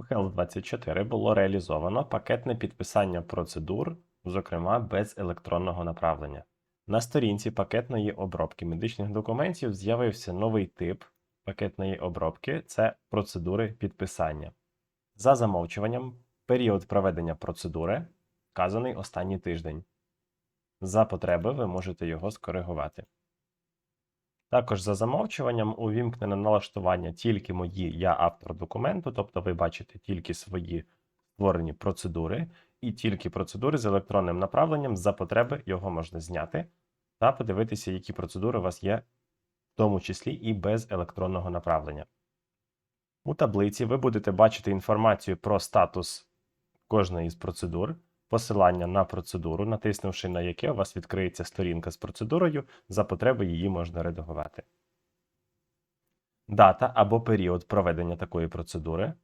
У Health24 було реалізовано пакетне підписання процедур, зокрема без електронного направлення. На сторінці пакетної обробки медичних документів з'явився новий тип пакетної обробки це процедури підписання. За замовчуванням, період проведення процедури вказаний останній тиждень. За потреби ви можете його скоригувати. Також за замовчуванням увімкнене налаштування тільки мої я автор документу, тобто ви бачите тільки свої створені процедури і тільки процедури з електронним направленням за потреби його можна зняти та подивитися, які процедури у вас є, в тому числі і без електронного направлення. У таблиці ви будете бачити інформацію про статус кожної з процедур, посилання на процедуру, натиснувши на яке у вас відкриється сторінка з процедурою, за потреби її можна редагувати. Дата або період проведення такої процедури,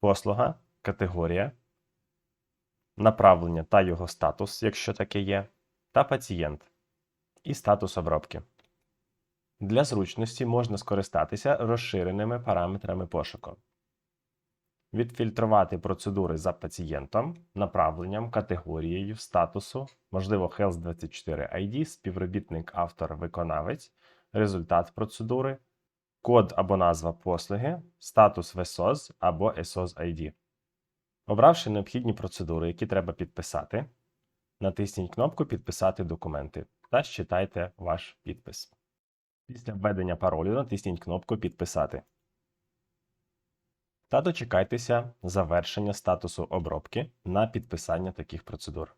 послуга, категорія, направлення та його статус, якщо таке є, та пацієнт і статус обробки. Для зручності можна скористатися розширеними параметрами пошуку. Відфільтрувати процедури за пацієнтом, направленням, категорією, статусу, можливо, Health 24 ID, співробітник, автор, виконавець, результат процедури, код або назва послуги, статус VSOS або SOS ID. Обравши необхідні процедури, які треба підписати, натисніть кнопку Підписати документи та считайте ваш підпис. Після введення паролю натисніть кнопку Підписати. Та дочекайтеся завершення статусу обробки на підписання таких процедур.